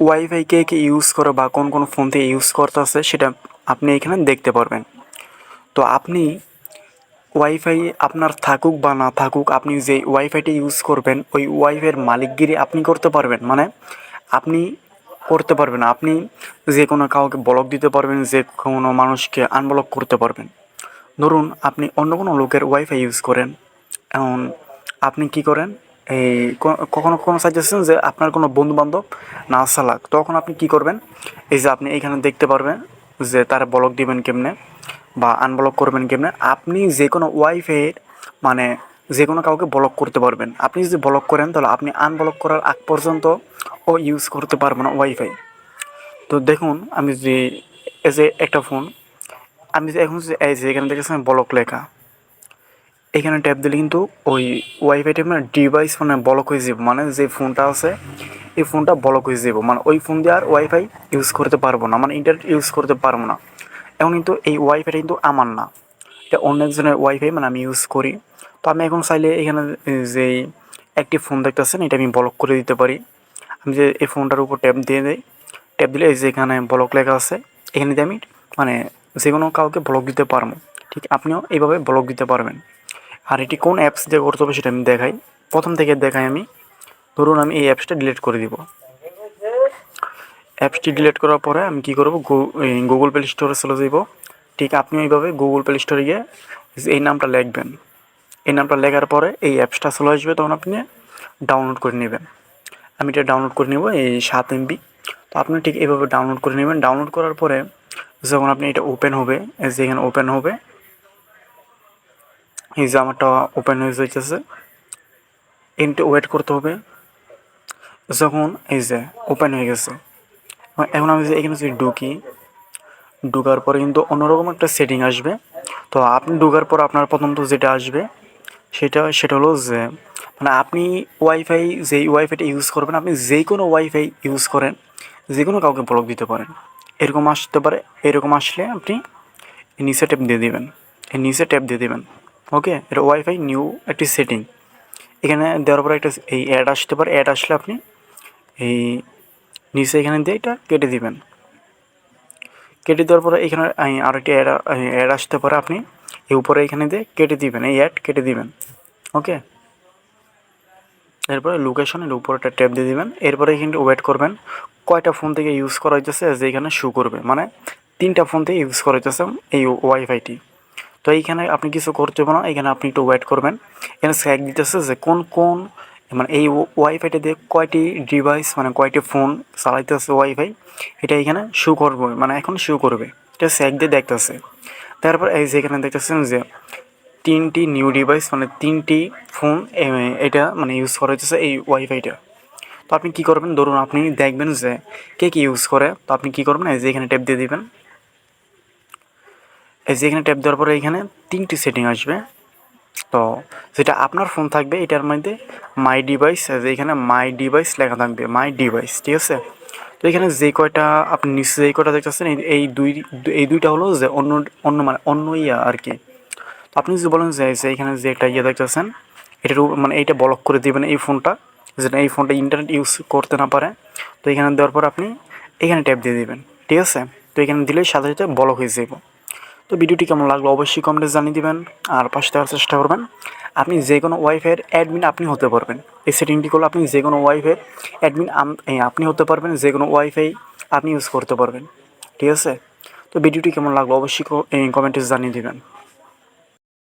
Wifi কে কে use করে বা কোন কোন ফোন থেকে ইউজ করতেছে সেটা আপনি এখানে দেখতে পারবেন। তো আপনি ওয়াইফাই আপনার থাকুক বা না থাকুক, আপনি যে ওয়াইফাইটা ইউজ করবেন, ওই ওয়াইফাইয়ের মালিকগিরি আপনি করতে পারবেন। মানে আপনি করতে পারবেন, আপনি যে কোনো কাউকে ব্লক দিতে পারবেন, যে কোনো মানুষকে আনব্লক করতে পারবেন। ধরুন আপনি অন্য কোনো লোকের ওয়াইফাই ইউজ করেন এমন আপনি কি করেন? এই কখনো কখনো সাজেশন যে আপনার কোনো বন্ধু বান্ধব না চালাক, তখন আপনি কি করবেন? এই যে আপনি এখানে দেখতে পারবেন যে তার ব্লক দিবেন কেমনে বা আনব্লক করবেন কেমনে। আপনি যে কোনো ওয়াইফাইয়ের মানে যে কোনো কাউকে ব্লক করতে পারবেন। আপনি যদি ব্লক করেন, তাহলে আপনি আনব্লক করার আগ পর্যন্ত ও ইউজ করতে পারবে না ওয়াইফাই তো দেখুন, আমি যদি এই যে একটা ফোন আমি এখন এই যে এখানে দেখেছেন ব্লক লেখা। এখানে ট্যাপ দিলে কিন্তু ওই ওয়াইফাইটা মানে ডিভাইস মানে ব্লক হয়ে যাবে। মানে যে ফোনটা আছে, এই ফোনটা ব্লক হয়ে যাবে। মানে ওই ফোন দিয়ে আর ওয়াইফাই ইউজ করতে পারব না। মানে ইন্টারনেট ইউজ করতে পারব না। এখন কিন্তু এই ওয়াইফাইটা কিন্তু আমার না। এটা অন্য একজনের ওয়াইফাই মানে আমি ইউজ করি। তো আমি এখন চাইলে এখানে যে একটি ফোন দেখতেছেন, এটা আমি ব্লক করে দিতে পারি। আমি যে এই ফোনটার উপর ট্যাপ দিয়ে দিই। ট্যাপ দিলে এই যে এখানে ব্লক লেখা আছে, এখানে দিয়ে আমি মানে যে কোনো কাউকে ব্লক দিতে পারব। ঠিক, আপনিও এইভাবে ব্লক দিতে পারবেন। আর এটি কোন অ্যাপস দিয়ে করতে হবে সেটা আমি দেখাই। প্রথম থেকে দেখাই আমি। ধরুন আমি এই অ্যাপসটা ডিলিট করে দিব। অ্যাপসটি ডিলিট করার পরে আমি কী করব? গুগল প্লে স্টোরে চলে যাব। ঠিক আপনি ওইভাবে গুগল প্লে স্টোরে গিয়ে এই নামটা লিখবেন। এই নামটা লেখার পরে এই অ্যাপসটা চলে আসবে, তখন আপনি ডাউনলোড করে নেবেন। আমি এটা ডাউনলোড করে নেব, এই সাত এমবি তো আপনি ঠিক এইভাবে ডাউনলোড করে নেবেন। ডাউনলোড করার পরে যখন আপনি এটা ওপেন হবে এই যে এখানে ওপেন হবে এই যে আমারটা ওপেন হয়ে যাইতেছে। এনটে ওয়েট করতে হবে। যখন এই যে ওপেন হয়ে গেছে এখন আমি যে এখানে যদি ঢুকি, ঢুকার পরে কিন্তু অন্যরকম একটা সেটিং আসবে। তো আপনি ঢুকার পর আপনার প্রথমত যেটা আসবে, সেটা সেটা হলো যে মানে আপনি ওয়াইফাই যেই ওয়াইফাইটা ইউজ করবেন, আপনি যেই কোনো ওয়াইফাই ইউজ করেন যে কোনো কাউকে ব্লক দিতে পারেন। এরকম আসতে পারে, এরকম আসলে আপনি নিচে ট্যাপ দিয়ে দেবেন। নিচে ট্যাপ দিয়ে দিবেন। ওকে এটা ওয়াইফাই নিউ একটি সেটিং এখানে দেওয়ার পরে একটা এই অ্যাড আসতে পারে। অ্যাড আসলে আপনি এই নিচে এখানে দিয়ে এটা কেটে দিবেন। কেটে দেওয়ার পরে এখানে আরেকটি অ্যাড অ্যাড আসতে পারে আপনি। এই উপরে এখানে দিয়ে কেটে দিবেন, এই অ্যাড কেটে দিবেন। ওকে এরপরে লোকেশনের উপরে একটা ট্যাপ দিয়ে দিবেন। এরপরে এখানে ওয়েট করবেন। কয়টা ফোন থেকে ইউজ করা হইতেছে যে এখানে শু করবে। মানে তিনটা ফোন থেকে ইউজ করা হইতেছে এই ওয়াইফাইটি তো এইখানে আপনি কিছু করতে হবে না এখানে আপনি একটু ওয়েট করবেন। এখানে স্যাক দিতেছে যে কোন কোন মানে এই ওয়াইফাইটা দিয়ে কয়টি ডিভাইস মানে কয়টি ফোন চালাইতেছে ওয়াইফাই এটা এখানে শু করবে মানে এখন শু করবে। এটা স্যাক দিয়ে দেখতেছে। তারপর এই যে এখানে দেখতেছেন যে তিনটি নিউ ডিভাইস মানে তিনটি ফোন এটা মানে ইউজ করা হচ্ছে এই ওয়াইফাইটা তো আপনি কী করবেন, ধরুন আপনি দেখবেন যে কে, কী ইউজ করে, তো আপনি কী করবেন, এই যে এখানে ট্যাপ দিয়ে দিবেন। এই যে এখানে ট্যাপ দেওয়ার পরে এখানে তিনটি সেটিং আসবে। তো যেটা আপনার ফোন থাকবে, এটার মধ্যে মাই ডিভাইস এখানে মাই ডিভাইস লেখা থাকবে মাই ডিভাইস ঠিক আছে? তো এখানে যে কয়টা, আপনি নিচে যেই কয়টা দেখতেছেন, এই- দুই, এই দুইটা হলো যে অন্য অন্য মানে অন্য ইয়া আর কি। তো আপনি যদি বলেন যে যে এখানে যে একটা ইয়ে দেখতেছেন, এটার মানে এইটা ব্লক করে দিবেন এই ফোনটা যেটা এই ফোনটা ইন্টারনেট ইউজ করতে না পারে। তো এখানে দেওয়ার পর আপনি এখানে ট্যাপ দিয়ে দিবেন, ঠিক আছে? তো এখানে দিলেই সাথে সাথে ব্লক হয়ে যাবে তো ভিডিওটি কেমন লাগল অবশ্যই কমেন্টে জানিয়ে দেবেন, আর পাশে থাকার চেষ্টা করবেন। আপনি যে কোনো ওয়াইফের অ্যাডমিন আপনি হতে পারবেন। এই সেটিংটি করলে আপনি যে কোনো ওয়াইফের অ্যাডমিন আপনি হতে পারবেন, যে কোনো ওয়াইফাই আপনি ইউজ করতে পারবেন। ঠিক আছে? তো ভিডিওটি কেমন লাগল অবশ্যই কমেন্টে জানিয়ে দিবেন।